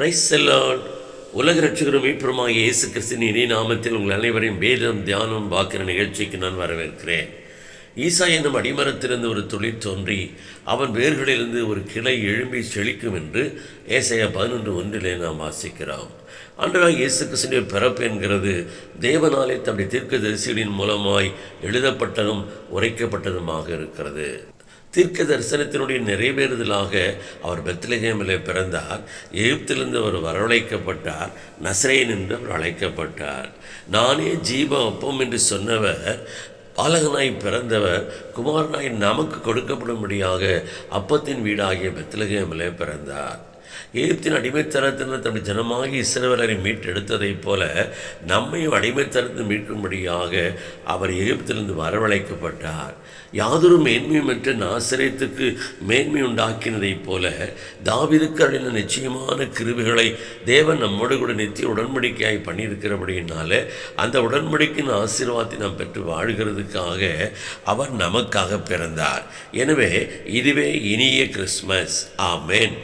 Price செல்லான் உலக ரட்சகரும் மீட்பருமாக இயேசு கிறிஸ்தின் இனி நாமத்தில் உங்கள் அனைவரையும் வேதம் தியானம் பாக்கிற நிகழ்ச்சிக்கு நான் வரவேற்கிறேன். ஈசா என்னும் அடிமரத்திலிருந்து ஒரு தொழில் தோன்றி அவன் வேர்களிலிருந்து ஒரு கிளை எழும்பி செழிக்கும் என்று ஏசையா பதினொன்று ஒன்றிலே நாம் வாசிக்கிறோம். அன்றாக இயேசு கிறிஸ்துடைய பிறப்பு என்கிறது தேவனாலே தம்முடைய தீர்க்க தரிசிகளின் மூலமாய் எழுதப்பட்டதும் உரைக்கப்பட்டதுமாக இருக்கிறது. தீர்க்க தரிசனத்தினுடைய நிறைவேறுதலாக அவர் பெத்லகேமிலே பிறந்தார். எகிப்திலிருந்து அவர் வரவழைக்கப்பட்டார். நசரேன் என்று அவர் அழைக்கப்பட்டார். நானே ஜீவ அப்பம் என்று சொன்னவர் பாலகனாய் பிறந்தவர் குமாரனாய் நமக்கு கொடுக்கப்படும்படியாக அப்பத்தின் வீடாகிய பெத்லகேமிலே பிறந்தார். எகிப்தின் அடிமைத்தனத்தினர் தம்முடைய ஜனமாகி இஸ்ரவேலரை மீட்டெடுத்ததைப் போல நம்மையும் அடிமைத்தனத்தை மீட்கும்படியாக அவர் எகிப்திலிருந்து வரவழைக்கப்பட்டார். யாதொரு மேன்மையும் என்று நாசிரியத்துக்கு மேன்மை உண்டாக்கினதைப் போல தாவிதுக்கு அடைந்த நிச்சயமான கிருவிகளை தேவன் நம்மோடு கூட நித்திய உடன்படிக்கையாய் பண்ணியிருக்கிறபடியினால அந்த உடன்படிக்கையின் ஆசீர்வாதத்தை நாம் பெற்று வாழ்கிறதுக்காக அவர் நமக்காக பிறந்தார். எனவே இதுவே இனிய கிறிஸ்மஸ் ஆமேன்.